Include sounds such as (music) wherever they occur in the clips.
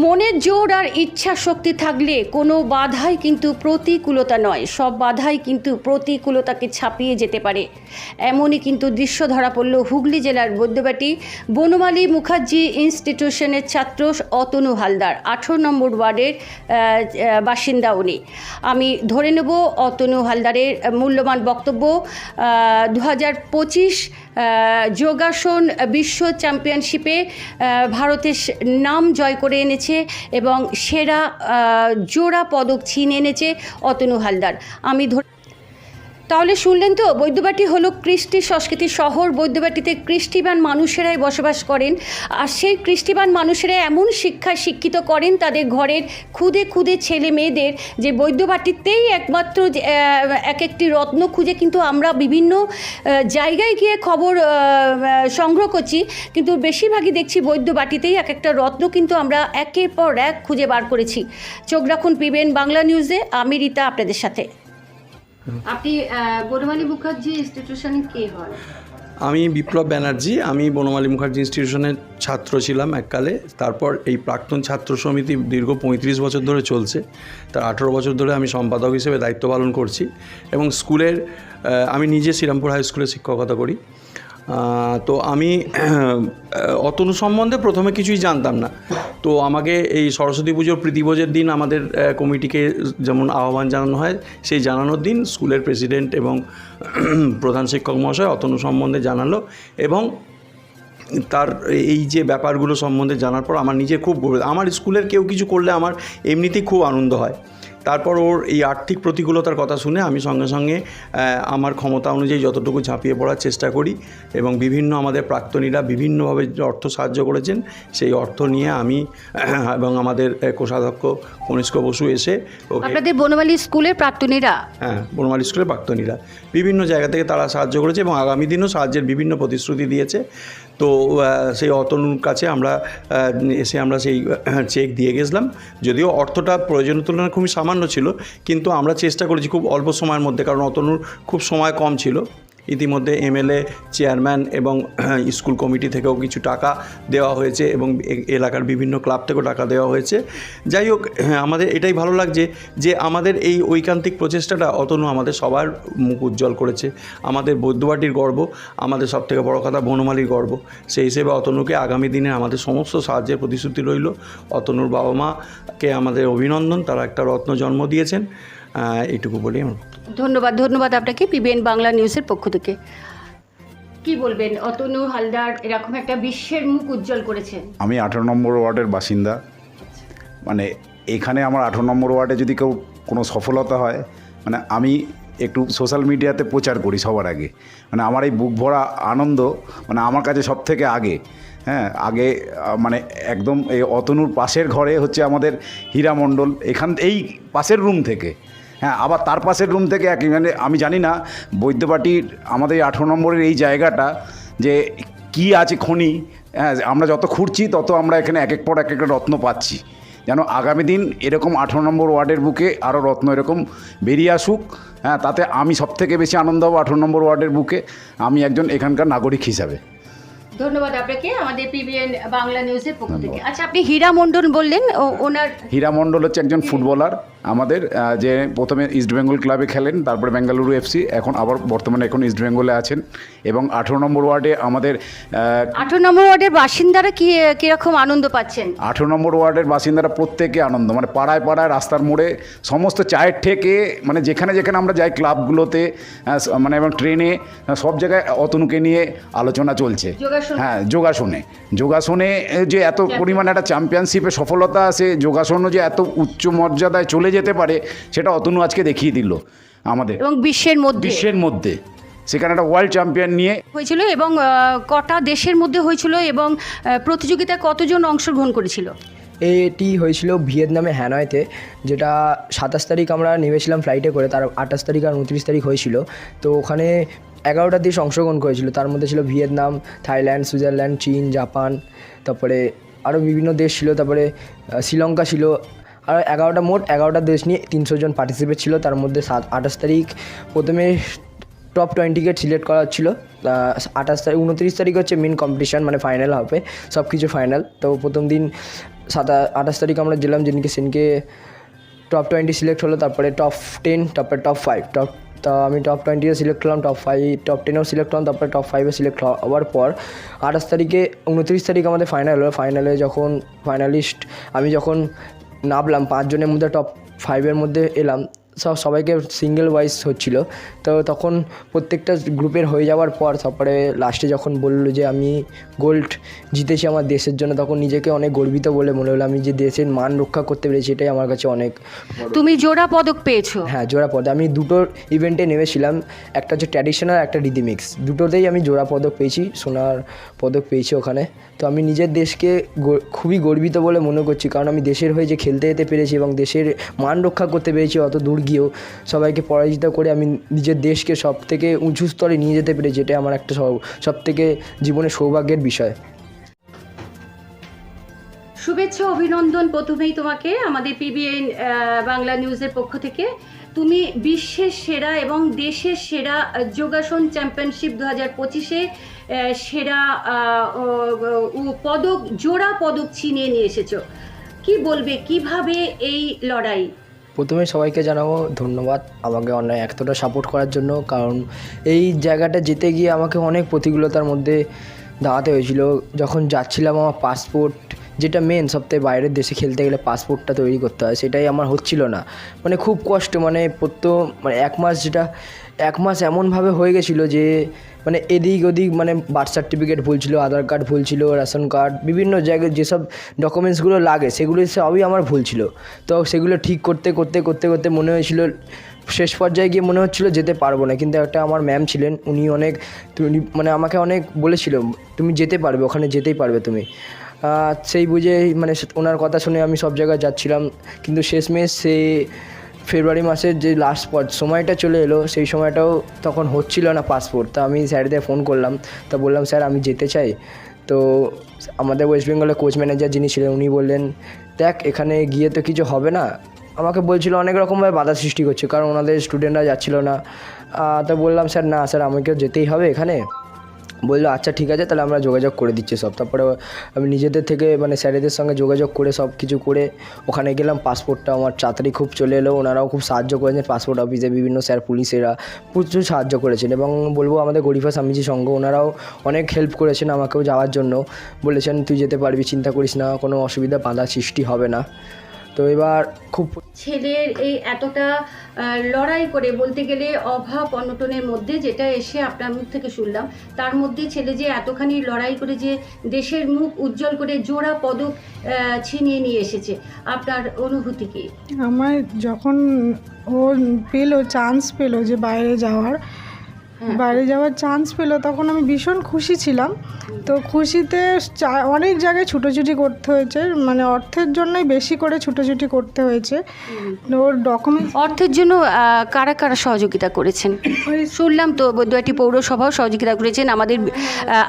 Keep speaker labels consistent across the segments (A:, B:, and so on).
A: মনের জোর আর ইচ্ছা শক্তি থাকলে কোনো বাধাই কিন্তু প্রতিকূলতা নয়। সব বাধাই কিন্তু প্রতিকূলতাকে ছাপিয়ে যেতে পারে। এমনই কিন্তু দৃশ্য ধরা পড়ল হুগলি জেলার বৈদ্যবাটি বনমালী মুখার্জি ইনস্টিটিউশনের ছাত্র অতনু হালদার, আঠেরো নম্বর ওয়ার্ডের বাসিন্দা উনি। আমি ধরে নেব অতনু হালদারের মূল্যবান বক্তব্য দু হাজার পঁচিশ যোগাসন বিশ্ব চ্যাম্পিয়নশিপে ভারতের নাম জয় করে এনেছে এবং সেরা জোড়া পদক ছিনে এনেছে অতনু হালদার। আমি ধরে তাহলে শুনলেন তো, বৈদ্যবাটি হলো কৃষ্টি সংস্কৃতি শহর। বৈদ্যবাটিতে কৃষ্টিবান মানুষেরাই বসবাস করেন। আর সেই কৃষ্টিবান মানুষেরা এমন শিক্ষায় শিক্ষিত করেন তাদের ঘরের খুদে খুদে ছেলে মেয়েদের যে বৈদ্যবাটিতেই একমাত্র এক একটি রত্ন খুঁজে। কিন্তু আমরা বিভিন্ন জায়গায় গিয়ে খবর সংগ্রহ করছি, কিন্তু বেশিরভাগই দেখছি বৈদ্যবাটিতেই এক একটা রত্ন কিন্তু আমরা একের পর এক খুঁজে বার করেছি। চোখ রাখুন পিবেন বাংলা নিউজে। আমি রীতা, আপনাদের সাথে। আপনি বনমালী মুখার্জি ইনস্টিটিউশনে কে হন?
B: আমি বিপ্লব ব্যানার্জি, আমি বনমালী মুখার্জি ইনস্টিটিউশনের ছাত্র ছিলাম এককালে। তারপর এই প্রাক্তন ছাত্র সমিতি দীর্ঘ পঁয়ত্রিশ বছর ধরে চলছে। তার আঠেরো বছর ধরে আমি সম্পাদক হিসেবে দায়িত্ব পালন করছি। এবং স্কুলের আমি নিজে শ্রীরামপুর হাই স্কুলে শিক্ষকতা করি। তো আমি অতনু সম্বন্ধে প্রথমে কিছুই জানতাম না। তো আমাকে এই সরস্বতী পুজোর প্রীতিভোজের দিন আমাদের কমিটিকে যেমন আহ্বান জানানো হয়, সেই জানানোর দিন স্কুলের প্রেসিডেন্ট এবং (clears throat) প্রধান শিক্ষক মহাশয় অতনু সম্বন্ধে জানালো এবং তার এই যে ব্যাপারগুলো সম্বন্ধে জানার পর আমার নিজের খুব আমার স্কুলের কেউ কিছু করলে আমার এমনিতেই খুব আনন্দ হয়। তারপর ওর এই আর্থিক প্রতিকূলতার কথা শুনে আমি সঙ্গে সঙ্গে আমার ক্ষমতা অনুযায়ী যতটুকু ঝাঁপিয়ে পড়ার চেষ্টা করি এবং বিভিন্ন আমাদের প্রাক্তনীরা বিভিন্নভাবে অর্থ সাহায্য করেছেন সেই অর্থ নিয়ে আমি (clears throat) এবং আমাদের কোষাধ্যক্ষ কনিষ্ক বসু এসে ওকে
A: আপনাদের বনমালী স্কুলের প্রাক্তনীরা?
B: হ্যাঁ বনমালী স্কুলের প্রাক্তনীরা। বিভিন্ন জায়গা থেকে তারা সাহায্য করেছে এবং আগামী দিনও সাহায্যের বিভিন্ন প্রতিশ্রুতি দিয়েছে। তো সেই অতনুর কাছে আমরা এসে আমরা সেই চেক দিয়ে গেছিলাম। যদিও অর্থটা প্রয়োজনের তুলনায় খুবই সামান্য ছিল, কিন্তু আমরা চেষ্টা করেছি খুব অল্প সময়ের মধ্যে, কারণ অতনুর খুব সময় কম ছিল। ইতিমধ্যে এমএলএ চেয়ারম্যান এবং (clears throat) স্কুল কমিটি থেকেও কিছু টাকা দেওয়া হয়েছে এবং এলাকার বিভিন্ন ক্লাব থেকেও টাকা দেওয়া হয়েছে। যাই হোক হ্যাঁ, আমাদের এটাই ভালো লাগছে যে আমাদের এই ঐকান্তিক প্রচেষ্টাটা অতনু আমাদের সবার মুখ উজ্জ্বল করেছে। আমাদের বৈদ্যবাটির গর্ব আমাদের সবথেকে বড় কথা বনমালীর গর্ব। সেই হিসেবে অতনুকে আগামী দিনে আমাদের সমস্ত সাহায্যের প্রতিশ্রুতি রইল। অতনুর বাবা মাকে আমাদের অভিনন্দন তারা একটা রত্ন জন্ম দিয়েছেন। আহ, এইটুকু বলি আমার
A: ধন্যবাদ ধন্যবাদ আপনাকে পিবিএন বাংলা নিউজের পক্ষ থেকে। কি বলবেন? অতনু হালদার এরকম একটা বিশ্বের মুখ উজ্জ্বল করেছেন।
C: আমি আঠারো নম্বর ওয়ার্ডের বাসিন্দা। মানে এখানে আমার আঠারো নম্বর ওয়ার্ডে যদি কেউ কোনো সফলতা হয় মানে আমি একটু সোশ্যাল মিডিয়াতে প্রচার করি সবার আগে। মানে আমার এই বুক ভরা আনন্দ মানে আমার কাছে সব থেকে আগে। হ্যাঁ আগে মানে একদম এই অতনুর পাশের ঘরে হচ্ছে আমাদের হীরা মণ্ডল। এখান এই পাশের রুম থেকে। হ্যাঁ আবার তার পাশের রুম থেকে একই মানে আমি জানি না, বৈদ্যবাটির আমাদের এই আঠেরো নম্বরের এই জায়গাটা যে কি আছে খনি হ্যাঁ আমরা যত খুঁড়ছি তত আমরা এখানে এক এক পর এক একটা রত্ন পাচ্ছি। যেন আগামী দিন এরকম আঠেরো নম্বর ওয়ার্ডের বুকে আরও রত্ন এরকম বেরিয়ে আসুক হ্যাঁ তাতে আমি সবথেকে বেশি আনন্দ হব আঠেরো নম্বর ওয়ার্ডের বুকে, আমি একজন এখানকার নাগরিক হিসাবে।
A: ধন্যবাদ আপনাকে আমাদের পিবিএন বাংলা নিউজের পক্ষ থেকে। আচ্ছা আপনি হীরা মণ্ডল বললেন ওনার
C: হীরা মণ্ডল হচ্ছে একজন ফুটবলার আমাদের যে প্রথমে ইস্টবেঙ্গল ক্লাবে খেলেন তারপরে বেঙ্গালুরু এফসি এখন আবার বর্তমানে এখন ইস্টবেঙ্গলে আছেন। এবং আঠেরো নম্বর ওয়ার্ডে আমাদের
A: আঠারো নম্বর ওয়ার্ডের বাসিন্দারা কি কীরকম আনন্দ পাচ্ছেন?
C: আঠেরো নম্বর ওয়ার্ডের বাসিন্দারা প্রত্যেকে আনন্দ মানে পাড়ায় পাড়ায় রাস্তার মোড়ে সমস্ত চায়ের ঠেকে মানে যেখানে যেখানে আমরা যাই ক্লাবগুলোতে মানে এবং ট্রেনে সব জায়গায় অতনুকে নিয়ে আলোচনা চলছে। হ্যাঁ যোগাসনে। যোগাসনে যে এত পরিমাণে একটা চ্যাম্পিয়নশিপে সফলতা আছে যোগাসনও যে এত উচ্চ মর্যাদায় চলে যেতে পারে সেটা অতনু আজকে দেখিয়ে দিল আমাদের।
A: এবং বিশ্বের মধ্যে।
C: বিশ্বের মধ্যে। সেখানে একটা ওয়ার্ল্ড চ্যাম্পিয়ন নিয়ে
A: হয়েছিল এবং কটা দেশের মধ্যে হয়েছিল এবং প্রতিযোগিতায় কতজন অংশগ্রহণ করেছিল?
D: এটি হয়েছিল ভিয়েতনামে হ্যানয়তে যেটা সাতাশ তারিখ আমরা নেমেছিলাম ফ্লাইটে করে তার আঠাশ তারিখ আর উনত্রিশ তারিখ হয়েছিল। তো ওখানে এগারোটা দেশ অংশগ্রহণ করেছিল। তার মধ্যে ছিল ভিয়েতনাম, থাইল্যান্ড, সুইজারল্যান্ড, চীন, জাপান, তারপরে আরও বিভিন্ন দেশ ছিল, তারপরে শ্রীলঙ্কা ছিল। আর এগারোটা মোট এগারোটা দেশ নিয়ে তিনশো জন পার্টিসিপেট ছিল। তার মধ্যে সাত, আঠাশ তারিখ প্রথমে টপ টোয়েন্টিকে সিলেক্ট করা হচ্ছিল। আঠাশ তারিখ, উনত্রিশ তারিখ হচ্ছে মেন কম্পিটিশান মানে ফাইনাল হবে সব কিছু ফাইনাল তো প্রথম দিন সাতা, আঠাশ তারিখ আমরা গেলাম, যেদিনকে সেদিনকে টপ টোয়েন্টি সিলেক্ট হলো, তারপরে টপ টেন তারপরে টপ ফাইভ টপ তা আমি টপ টোয়েন্টিতে সিলেক্ট হলাম টপ ফাইভ টপ টেনেও সিলেক্ট হলাম, তারপরে টপ ফাইভে সিলেক্ট হওয়ার পর আঠাশ তারিখে, উনত্রিশ তারিখ আমাদের ফাইনাল হলো। ফাইনালে যখন ফাইনালিস্ট আমি যখন নামলাম, পাঁচজনের মধ্যে টপ ফাইভের মধ্যে এলাম সব সবাইকে সিঙ্গেল ওয়াইজ হচ্ছিল। তো তখন প্রত্যেকটা গ্রুপের হয়ে যাওয়ার পর তারপরে লাস্টে যখন বলল যে আমি গোল্ড জিতেছি আমার দেশের জন্য তখন নিজেকে অনেক গর্বিত বলে মনে হলো। আমি যে দেশের মান রক্ষা করতে পেরেছি এটাই আমার কাছে অনেক
A: তুমি জোড়া পদক পেয়েছ।
D: হ্যাঁ জোড়া পদক। আমি দুটো ইভেন্টে নেমেছিলাম। একটা হচ্ছে ট্র্যাডিশনাল একটা রিদিমিক্স দুটোতেই আমি জোড়া পদক পেয়েছি সোনার পদক পেয়েছি ওখানে। তো আমি নিজের দেশকে খুবই গর্বিত বলে মনে করছি। কারণ আমি দেশের হয়ে যে খেলতে যেতে পেরেছি এবং দেশের মান রক্ষা করতে পেরেছি অত দূর গিয়েও সবাইকে পরাজিত করে আমি নিজের দেশকে সব থেকে উঁচু স্তরে নিয়ে যেতে পেরেছি, এটাই আমার একটা সব থেকে জীবনের সৌভাগ্যের বিষয়।
A: শুভেচ্ছা, অভিনন্দন প্রথমেই তোমাকে, আমাদের পিবিএন বাংলা নিউজের পক্ষ থেকে। তুমি বিশ্বের সেরা এবং দেশের সেরা যোগাসন চ্যাম্পিয়নশিপ দু হাজার পঁচিশে সেরা পদক, জোড়া পদক ছিনিয়ে নিয়ে এসেছ। কি বলবে, কীভাবে এই লড়াই?
D: প্রথমে সবাইকে জানাব ধন্যবাদ আমাকে অনেক এতটা সাপোর্ট করার জন্য, কারণ এই জায়গাটা যেতে গিয়ে আমাকে অনেক প্রতিকূলতার মধ্যে দাঁড়াতে হয়েছিল। যখন যাচ্ছিলাম আমার পাসপোর্ট যেটা মেন সবথেকে বাইরের দেশে খেলতে গেলে পাসপোর্টটা তৈরি করতে হয়, সেটাই আমার হচ্ছিল না। মানে খুব কষ্ট মানে প্রত্যেক মানে এক মাস যেটা এক মাস এমনভাবে হয়ে গেছিল যে মানে এদিক ওদিক মানে বার্থ সার্টিফিকেট ভুল ছিল আধার কার্ড ভুল ছিল রেশন কার্ড বিভিন্ন জায়গায় যেসব ডকুমেন্টসগুলো লাগে, সেগুলো সবই আমার ভুল ছিল। তো সেগুলো ঠিক করতে করতে করতে করতে মনে হয়েছিল, শেষ পর্যায়ে গিয়ে মনে হচ্ছিল যেতে পারব না। কিন্তু একটা আমার ম্যাম ছিলেন, উনি অনেক, উনি মানে আমাকে অনেক বলেছিল, তুমি যেতে পারবে, ওখানে যেতেই পারবে তুমি। সেই বুঝে মানে ওনার কথা শুনে আমি সব জায়গায় যাচ্ছিলাম। কিন্তু শেষমেশ সে ফেব্রুয়ারি মাসের যে লাস্ট পর, সময়টা চলে এলো, সেই সময়টাও তখন হচ্ছিল না পাসপোর্ট তা আমি স্যারদের ফোন করলাম। তা বললাম, স্যার, আমি যেতে চাই। তো আমাদের ওয়েস্ট বেঙ্গলের কোচ ম্যানেজার যিনি ছিলেন, উনি বললেন, দেখ, এখানে গিয়ে তো কিছু হবে না। আমাকে বলছিল, অনেক রকমভাবে বাধা সৃষ্টি করছে, কারণ ওনাদের স্টুডেন্টরা যাচ্ছিল না। তো বললাম, স্যার, না, স্যার, আমাকেও যেতেই হবে এখানে। বলল আচ্ছা ঠিক আছে, তাহলে আমরা যোগাযোগ করে দিচ্ছি সব। তারপরে আমি নিজেদের থেকে মানে স্যারেদের সঙ্গে যোগাযোগ করে, সব কিছু করে ওখানে গেলাম। পাসপোর্টটা আমার তাড়াতাড়ি খুব চলে এলো। ওনারাও খুব সাহায্য করেছেন। পাসপোর্ট অফিসে বিভিন্ন স্যার, পুলিশেরা প্রচুর সাহায্য করেছেন এবং বলব, আমাদের গরিফা স্বামীজি সংঘ ওনারাও অনেক হেল্প করেছেন আমাকেও যাওয়ার জন্য। বলেছেন, তুই যেতে পারবি, চিন্তা করিস না, কোনো অসুবিধা, বাধা সৃষ্টি হবে না। তো এবার খুব
A: ছেলের এই এতটা লড়াই করে বলতে গেলে অভাব অনটনের মধ্যে যেটা এসে আপনার মুখ থেকে শুনলাম তার মধ্যে ছেলে যে এতখানি লড়াই করে যে দেশের মুখ উজ্জ্বল করে জোড়া পদক ছিনিয়ে নিয়ে এসেছে আপনার অনুভূতি কি?
E: আমার যখন ও পেল চান্স পেল যে বাইরে যাওয়ার বাইরে যাওয়ার চান্স পেল তখন আমি ভীষণ খুশি ছিলাম। তো খুশিতে অনেক জায়গায় ছুটোছুটি করতে হয়েছে মানে অর্থের জন্যই বেশি করে ছুটোছুটি করতে হয়েছে। ওর ডকুমেন্ট
A: অর্থের জন্য কারা কারা সহযোগিতা করেছেন? (coughs) শুনলাম তো দুটি পৌরসভাও সহযোগিতা করেছেন আমাদের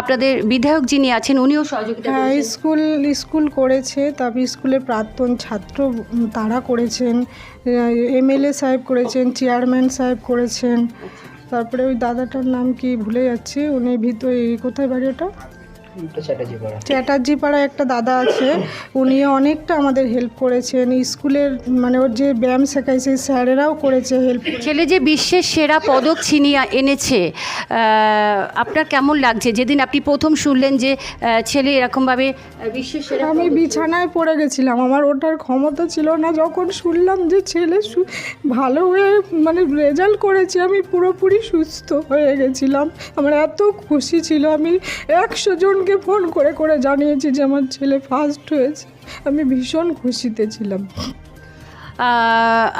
A: আপনাদের বিধায়ক যিনি আছেন উনিও সহযোগিতা
E: হ্যাঁ স্কুল স্কুল করেছে তারপর স্কুলের প্রাক্তন ছাত্র তারা করেছেন এমএলএ সাহেব করেছেন চেয়ারম্যান সাহেব করেছেন। তারপরে ওই দাদাটার নাম কি ভুলে যাচ্ছি উনি ভিতরে কোথায় বাড়ি ওটা?
D: চ্যাটার্জি পাড়া
E: পাড়ায় একটা দাদা আছে উনি অনেকটা আমাদের হেল্প করেছেন। স্কুলের মানে ওর যে ব্যায়াম শেখাইছে স্যারেরাও করেছে হেল্প
A: ছেলে যে বিশ্বের সেরা পদক ছিনিয়ে এনেছে আপনার কেমন লাগছে? যেদিন আপনি প্রথম শুনলেন যে ছেলে এরকমভাবে বিশ্বের সেরা
E: আমি বিছানায় পড়ে গেছিলাম। আমার ওটার ক্ষমতা ছিল না। যখন শুনলাম যে ছেলে ভালো হয়ে মানে রেজাল্ট করেছে আমি পুরোপুরি সুস্থ হয়ে গেছিলাম। আমার এত খুশি ছিল। আমি একশো জনকে ফোন করে করে জানিয়েছি যে আমার ছেলে ফার্স্ট হয়েছে। আমি ভীষণ খুশিতে ছিলাম।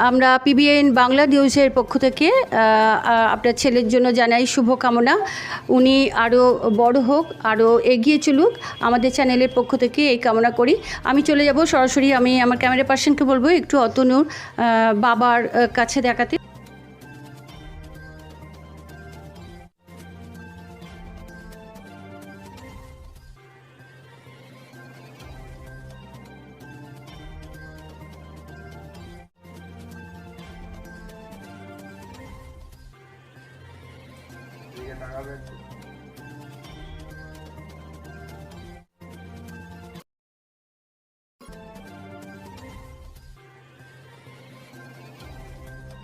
A: আমরা পিবিএন বাংলা নিউজের পক্ষ থেকে আপনার ছেলের জন্য জানাই শুভকামনা। উনি আরও বড় হোক আরও এগিয়ে চলুক। আমাদের চ্যানেলের পক্ষ থেকে এই কামনা করি। আমি চলে যাব সরাসরি, আমি আমার ক্যামেরা পার্সনকে বলব, একটু অতনুর বাবার কাছে দেখাতে। siguen acá adentro.